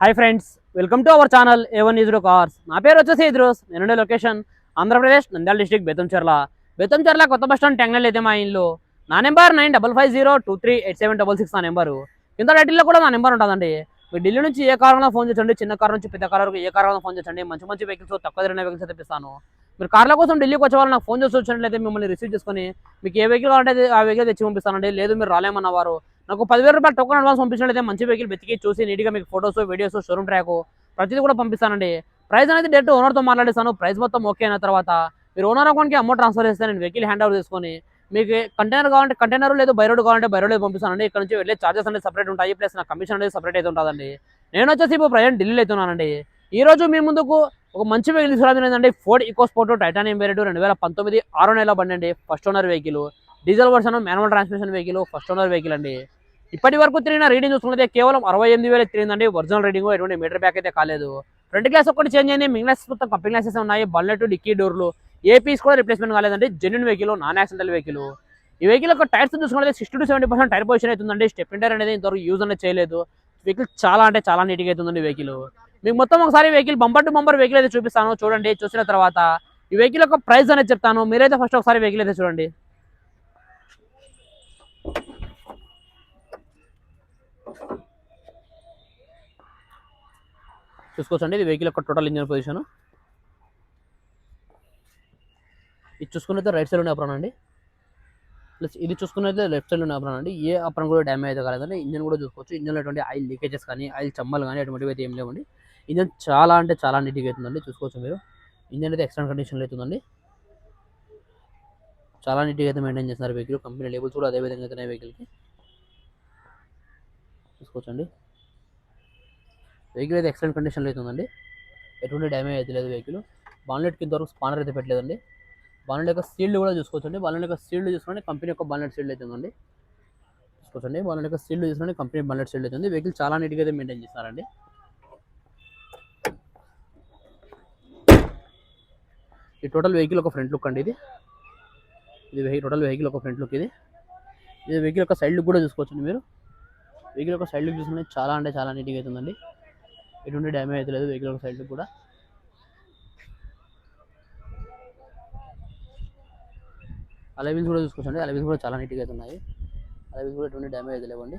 Hi friends welcome to our channel A one ISRO cars నా పేరు వచ్చేసి ఇద్రోస్. నేనుండే లొకేషన్ ఆంధ్రప్రదేశ్ నంద్యాల డిస్టిక్ బెతంచెర్ల బెతంచెర్ల కొత్త బస్ స్టాండ్ టెంగ్నల్ అయితే మా ఇల్లు. నా number nine double five zero two three eight seven double six నా నెంబరు కింద టైటిల్లో కూడా నా నెంబర్ ఉంటుందండి. మీరు ఢిల్లీ నుంచి ఏ కారణంలో ఫోన్ చేయండి. చిన్న కార్ నుంచి పెద్ద కార్ వరకు ఏ కారణంలో ఫోన్ చేయండి. మంచి మంచి వెహికల్స్ తక్కువ ధర వెహికల్స్ తెప్పిస్తాను. మీరు కార్ల కోసం ఢిల్లీకి వచ్చే వాళ్ళు నాకు ఫోన్ చేసి వచ్చినట్లయితే మిమ్మల్ని రిసీవ్ చేసుకొని మీకు ఏ వెహికల్ కావాలంటే ఆ వెహికల్ తెచ్చి పంపిస్తానండి. లేదు మీరు రాలేమన్న వారు నాకు పదివేల రూపాయలు టోకన్ అడ్వాన్స్ పంపించినట్లయితే మంచి వెహికల్ వెతికి చూసి నీట్గా మీకు ఫోటోస్ వీడియోస్ షోరూమ్ ట్రాక్ ప్రతిదీ కూడా పంపిస్తానండి. ప్రైస్ అనేది డైరెక్ట్ ఓనర్తో మాట్లాడేస్తాను. ప్రైస్ మొత్తం ఓకే అయిన తర్వాత మీరు ఓనర్ అకౌంట్కి అమౌంట్ ట్రాన్స్ఫర్ చేస్తే నేను వెహికల్ హ్యాండ్ ఓవర్ చేసుకొని మీకు కంటైనర్ కావాలంటే కంటైనర్ లేదు బై రోడ్ కావాలంటే బై రోడ్ పంపిస్తానండి. ఇక్కడ నుంచి వెళ్ళే చార్జెస్ అనేది సపరేట్ ఉంటాయి. ప్లస్ నా కమిషన్ అనేది సపరేట్ అయితే ఉంటుందండి. నేను వచ్చేసి ఇప్పుడు ప్రజెంట్ ఢిల్లీలో అవుతున్నానండి. ఈ రోజు మీ ముందుకు ఒక మంచి వెహికల్ తీసుకురావడం ఏంటంటే Ford EcoSport titanium variant రెండు వేల పంతొమ్మిది ఆరో నెల బండి అండి. First owner vehicle diesel version manual transmission vehicle first owner vehicle అండి. ఇప్పటి వరకు తిరిగిన రీడింగ్ చూసుకుంటే కేవలం అరవై ఎనిమిది వేలు తిరిగిందండి. ఒరిజినల్ రీడింగ్ ఎటువంటి మీటర్ బ్యాక్ అయితే కాలేదు. ఫ్రంట్ గ్లాస్ ఒకటి చేంజ్ అయింది. మిగిలిన మొత్తం కంపెనీ గ్లాసెస్ ఉన్నాయి. బల్లెట్ డిక్కీ డోర్లు ఏ పీస్ కూడా రిప్లేస్మెంట్ కాలేదండి. Genuine vehicle non accidental vehicle ఈ వెహికల్ యొక్క టైర్స్ చూసుకుంటే sixty to seventy percent tyre position అవుతుందండి. స్టెప్ ఇంటర్ అనేది ఇంతవరకు యూజ్ అనేది చేయలేదు. వెహికల్ చాలా అంటే చాలా నీట్గా అవుతుందండి వెహికల్ మీకు మొత్తం ఒకసారి vehicle bumper to bumper vehicle అయితే చూపిస్తాను. చూడండి చూసిన తర్వాత ఈ వెహికల్ యొక్క ప్రైస్ అనేది చెప్తాను. మీరైతే ఫస్ట్ ఒకసారి వెహికల్ అయితే చూడండి. చూసుకోవచ్చండి. ఇది వెహికల్ యొక్క టోటల్ ఇంజన్ పొజిషన్ ఇది చూసుకున్నైతే రైట్ సైడ్ ఉండే అప్రాన్ అండి. ప్లస్ ఇది చూసుకున్నైతే లెఫ్ట్ సైడ్ ఉండే అప్రాన్ అండి. ఏ అప్రాన్ కూడా డ్యామేజ్ అయితే కాలేదండి. ఇంజన్ కూడా చూసుకోవచ్చు. ఇంజన్లో ఎటువంటి ఆయిల్ లీకేజెస్ కానీ ఆయిల్ చమ్మలు కానీ అటువంటివి అయితే ఏం లేవండి. ఇంజన్ చాలా అంటే చాలా నీట్గా అవుతుందండి. చూసుకోవచ్చు మీరు. ఇంజన్ అయితే ఎక్స్టర్నల్ కండిషన్లో అవుతుందండి. చాలా నీట్గా అయితే మెయింటైన్ చేస్తున్నారు వెహికల్ కంపెనీ లేబుల్స్ కూడా అదే విధంగా అవుతున్నాయి వెహికల్కి చూసుకోవచ్చండి. వెహికల్ అయితే ఎక్సలెంట్ కండిషన్లో అవుతుందండి ఎటువంటి డ్యామేజ్ అయితే లేదు వెహికల్ బాన్లెట్ కింద వరకు స్పానర్ అయితే పెట్టలేదండి. బాన్లెట్ యొక్క సీల్డ్ కూడా చూసుకోవచ్చండి. బాన్లెట్ యొక్క సీల్డ్ చూసుకోండి కంపెనీ యొక్క బాన్లెట్ సీల్డ్ అవుతుందండి చూసుకోవచ్చండి. బాన్లెట్ యొక్క సీల్డ్ చూసుకోండి కంపెనీ బాన్లెట్ సీల్డ్ అవుతుంది వెహికల్ చాలా నీట్గా అయితే మెయింటైన్ చేస్తున్నారండి. ఈ టోటల్ వెహికల్ ఒక ఫ్రంట్ లుక్ అండి ఇది. ఇది వెహి టోటల్ వెహికల్ ఒక ఫ్రంట్ లుక్ ఇది. ఇది వెహికల్ యొక్క సైడ్ లుక్ కూడా చూసుకోవచ్చండి మీరు. వెహికల్ యొక్క సైడ్ లుక్ చూసుకుంటే చాలా అంటే చాలా నీట్గా అవుతుందండి ఎటువంటి డ్యామేజ్ అయితే లేదు వెహికల్ సైడ్ కూడా. అలవీల్స్ కూడా చూసుకోవచ్చండి. అలవీల్స్ కూడా చాలా నీట్గా అయితే ఉన్నాయి. అలవీల్స్ కూడా ఎటువంటి డ్యామేజ్ అయితే లేవండి.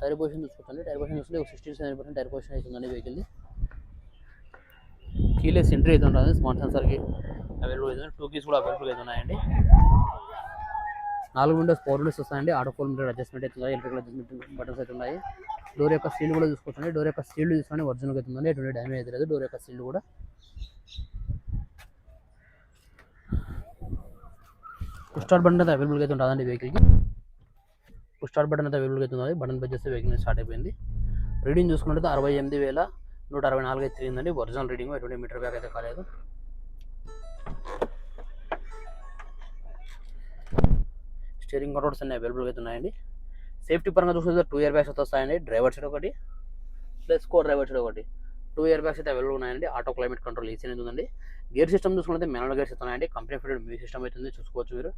టైర్ పొజిషన్ చూసుకోవచ్చండి. టైర్ పొజిషన్ చూసుకుంటే ఒక sixty seven percent tyre position అవుతుందండి వెహికల్ది కీలెస్ ఎంట్రీ అయితే ఉంటుంది స్మార్ట్ సెన్సర్కి అవైలబుల్ అవుతుంది టూ కీస్ కూడా అవైలబుల్ అయితే ఉన్నాయండి. నాలుగు విండోస్ పవర్ విండోస్ వస్తాయండి. ఆటో ఫోన్ మీటర్ అడ్జస్ట్మెంట్ అవుతుంది ఎలక్ట్రికల్ అడ్జస్ట్మెంట్ బటన్స్ అయితే ఉన్నాయి. డోర్ యొక్క సీల్ కూడా చూసుకోవచ్చండి డోర్ యొక్క సీల్ చూసుకోండి ఒరిజినల్గా అవుతుందండి ఎటువంటి డ్యామేజ్ అయితే లేదు. డోర్ యొక్క సీల్ కూడా. పుష్ స్టార్ట్ బటన్ అయితే అవైలబుల్గా అయితే ఉంటుందండి వెహికల్కి పుష్ స్టార్ట్ బటన్ అయితే అవైలబుల్గా అయితే ఉంది బటన్ ప్రెస్ చేస్తే వెహికల్ స్టార్ట్ అయిపోయింది. రీడింగ్ చూసుకున్నట్టు అరవై ఎనిమిది వేల నూట అరవై నాలుగు అయితే తిరిగిందండి. ఒరిజినల్ రీడింగ్ ఎటువంటి మీటర్ బ్యాక్ అయితే కాలేదు. స్టీరింగ్ కంట్రోల్స్ అన్ని అవైలబుల్గా అయితే ఉన్నాయండి. సేఫ్టీ పరంగా చూసుకుంటే టూ ఇయర్ బ్యాగ్స్ అయితే వస్తాయండి. డ్రైవర్ సైడ్ ఒకటి ప్లస్ కో డ్రైవర్ సైడ్ ఒకటి. టూ ఇయర్ బ్యాగ్స్ అయితే అవైలబుల్ ఉన్నాయండి. ఆటో క్లైమేట్ కంట్రోల్ ఈసీ అనేది ఉందండి. గేర్ సిస్టమ్ చూసుకుంటే మెనల్ గేర్స్ అయితే ఉన్నాయండి కంపెనీ ఫిటెడ్ మ్యూజిక్ సిస్టమ్ అవుతుంది చూసుకోవచ్చు మీరు.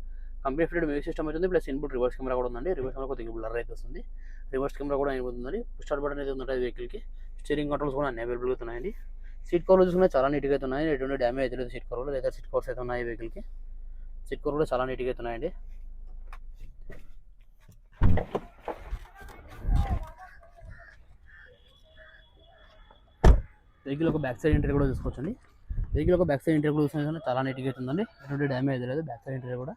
కంపెనీ ఫిటెడ్ మ్యూజిక్ సిస్టమ్ అవుతుంది ప్లస్ ఇన్పుట్ రివర్స్ కెమెరా కూడా ఉందండి. రివర్స్ కెమెరా కొద్దిగా బ్లర్ అయితే వస్తుంది. రివర్స్ కెమెరా కూడా అయిపోతుందండి స్టార్ట్ బటన్ అయితే ఉందండి వెహికల్కి. స్టీరింగ్ కంట్రోల్స్ కూడా అన్ని అవైలబుల్గా ఉన్నాయండి. సీట్ కవర్లు చూసుకుంటే చాలా నీట్గా అయితే ఉన్నాయి ఎటువంటి డ్యామేజ్ అయితే లేదు. సీట్ కవర్లు లేదా సీట్ కవర్స్ అయితే ఉన్నాయి వెహికల్కి. సీట్ కవర్ కూడా చాలా నీట్గా అయితే ఉన్నాయండి. వెహికల్ ఒక బ్యాక్ సైడ్ ఇంటీరియర్ కూడా చూసుకోవచ్చండి వెహికల్ ఒక బ్యాక్ సైడ్ ఇంటీరియర్ కూడా చూసుకుంటే చాలా నీట్గా అవుతుందండి ఎటువంటి డ్యామేజ్ లేదు. బ్యాక్ సైడ్ ఇంటీరియర్ కూడా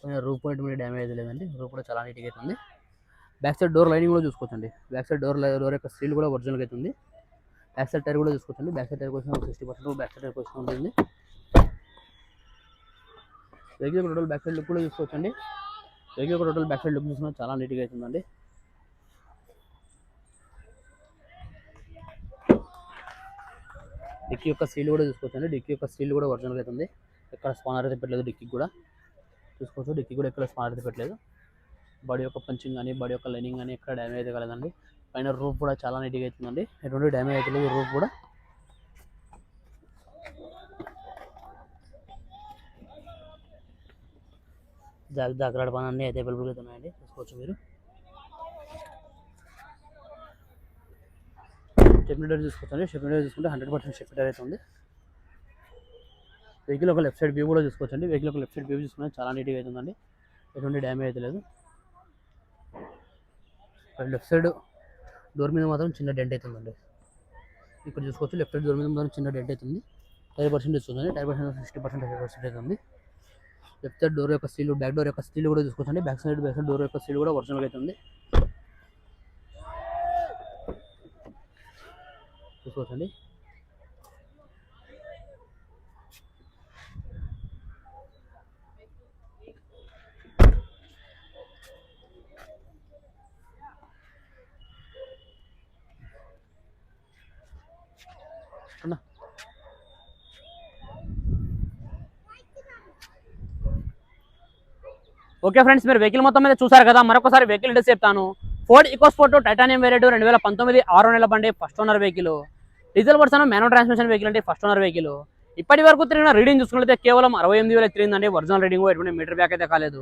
కొంచెం రూప్ కూడా ఎటువంటి డ్యామేజ్ లేదండి. రూప్ కూడా చాలా నీట్గా అవుతుంది బ్యాక్ సైడ్ డోర్ లైనింగ్ కూడా చూసుకోవచ్చండి. బ్యాక్ సైడ్ డోర్ డోర్ యొక్క సీల్ కూడా ఒరిజినల్గా అవుతుంది బ్యాక్ సైడ్ టైర్ కూడా చూసుకోవచ్చండి. బ్యాక్ సైడ్ టైర్ కోసం ఒక sixty percent back side tyre కోసం ఉంటుంది. Vehicle total back side look కూడా చూసుకోవచ్చండి. Vehicle total back side look చూసుకున్నా చాలా నీట్గా అవుతుందండి డిక్కీ యొక్క సీల్ కూడా చూసుకోవచ్చండి. డిక్కీ యొక్క సీల్ కూడా ఒరిజినల్గా ఉంది. ఎక్కడ స్పానర్ అయితే పెట్టలేదు డిక్కీ కూడా. చూసుకోవచ్చు. డిక్కీ కూడా ఎక్కడ స్పానర్ అయితే పెట్టలేదు. బాడీ యొక్క పంచింగ్ కానీ బాడీ యొక్క లైనింగ్ కానీ ఎక్కడ డ్యామేజ్ అయితే కలదండి. పైన రూఫ్ కూడా చాలా నీట్గా అవుతుందండి ఎటువంటి డ్యామేజ్ అయితే లేదు. రూఫ్ కూడా. జాగ్రత్త జాగ్రత్త పని అన్నీ అయితే అవైలబుల్గా ఉన్నాయండి. చూసుకోవచ్చు మీరు. స్టెప్నీ చూసుకోవచ్చు చూసుకోవచ్చండి చూసుకుంటే హండ్రెడ్ పర్సెంట్ స్టెప్నీ అయితే ఉంది. వెహికల్ ఒక లెఫ్ట్ సైడ్ వ్యూ కూడా చూసుకోవచ్చండి. వెహికల్ ఒక లెఫ్ట్ సైడ్ వ్యూ చూసుకుంటే చాలా నీట్గా అవుతుందండి ఎటువంటి డ్యామేజ్ అయితే లేదు. లెఫ్ట్ సైడ్ డోర్ మీద మాత్రం చిన్న డెంట్ అవుతుందండి ఇక్కడ చూసుకోవచ్చు లెఫ్ట్ సైడ్ డోర్ మీద మాత్రం చిన్న డెంట్ అవుతుంది టైర్ పర్సెంట్ వస్తుందండి tyre percent sixty percent tyre percent అవుతుంది లెఫ్ట్ సైడ్ డోర్ యొక్క స్టీల్ బ్యాక్ డోర్ యొక్క స్టీల్ కూడా చూసుకోవచ్చండి. Back side back side door యొక్క స్టీల్ కూడా ఒరిజినల్ అవుతుంది చూసుకోవచ్చండి. అన్నా. ఓకే ఫ్రెండ్స్ మీరు వెహికల్ మొత్తం మీద చూసారు కదా మరొకసారి వెహికల్ డీటెయిల్స్ చెప్తాను. ఫోర్డ్ ఈకోస్పోర్ట్ టైటానియం వేరియట్ రెండు వేల పంతొమ్మిది ఆరో నెల బండి first owner vehicle. Diesel version manual transmission vehicle అంటే ఫస్ట్ ఓనర్ వెహికల్ ఇప్పటి వరకు తిరిగిన రీడింగ్ చూసుకుంటే కేవలం అరవై ఎనిమిది వేల తిరిగిందండి. ఒరిజినల్ రీడింగ్ ఎటువంటి మీటర్ బ్యాక్ అయితే కాలేదు.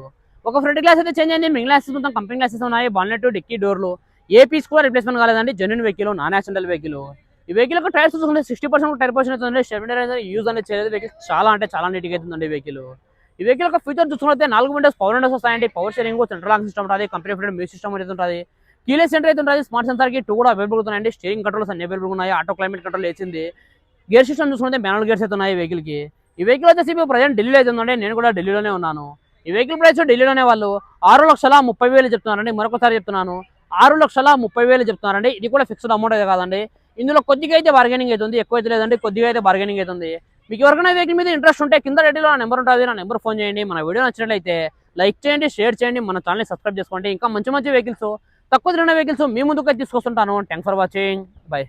ఒక ఫ్రంట్ గ్లాస్ అయితే చేంజ్ అయింది. మిగిలిన గ్లాసెస్ మొత్తం కంపెనీ గ్లాసెస్ ఉన్నాయి. బాన్నెట్ డిక్కీ డోర్లు ఏ పీస్ కూడా రిప్లేస్మెంట్ కాలేదండి. Genuine vehicle non accidental vehicle ఈ వెహికల్ యొక్క టైర్స్ చూసుకుంటే సిక్స్టీ పర్సెంట్ టైర్ పర్సెంట్ అవుతుంది స్టెబిలైజర్ యూజ్ అనేది చేయలేదు. వెహికల్ చాలా అంటే చాలా నీట్గా అవుతుందండి వెహికల్ ఈ వెహికల్ యొక్క ఫీచర్ చూసుకుంటే నాలుగు విండోస్ పవర్ విండోస్ వస్తాయండి. Power sharing central lock system ఉంటుంది. కంపెనీ ఫ్రెండ్ మ్యూజిక్ సిస్టమ్ అయితే ఉంటుంది. కీలే సెంటర్ అయితే ఉంటుంది. స్మార్ట్ సెన్సార్కి టూ కూడా అవైలబుల్ ఉన్నాయండి స్టీరింగ్ కంట్రోల్స్ అన్ని అవైలబుల్ ఉన్నాయి. ఆటో క్లైమేట్ కంట్రోల్ వేసింది. గేర్ సిస్టమ్ చూసుకుంటే మాన్యువల్ గేర్స్ అయితే ఉన్నాయి వెహికల్కి ఈ వెహికల్ వచ్చేసి ఇప్పుడు ప్రజెంట్ ఢిల్లీలో అయితే ఉందండి. నేను కూడా ఢిల్లీలోనే ఉన్నాను. ఈ వెహికల్ ప్రైస్ ఢిల్లీలోనే వాళ్ళు ఆరు లక్షల ముప్పై వేలు చెప్తున్నారండి. మరొకసారి చెప్తున్నాను. ఆరు లక్షల ముప్పై వేలు చెప్తున్నారండి. ఇది కూడా ఫిక్స్డ్ అమౌంట్ అయితే కాదండి. ఇందులో కొద్దిగా అయితే బార్గెనింగ్ అవుతుంది ఎక్కువ అయితే లేదండి. కొద్దిగా అయితే బార్గెనింగ్ అవుతుంది మీకు ఎవరికైనా వెహికల్ మీద ఇంట్రెస్ట్ ఉంటే కింద రెడీలో నా నెంబర్ ఉంటుంది. నా నెంబర్ ఫోన్ చేయండి. మన వీడియో నచ్చినట్లయితే లైక్ చేయండి షేర్ చేయండి. మన ఛానల్ని సబ్స్క్రైబ్ చేసుకోండి. ఇంకా మంచి మంచి వెహికల్స్ తక్కువ తిరిగిన వెహికల్స్ మీ ముందుకు తీసుకొస్తుంటాను థ్యాంక్స్ ఫర్ వాచింగ్ బాయ్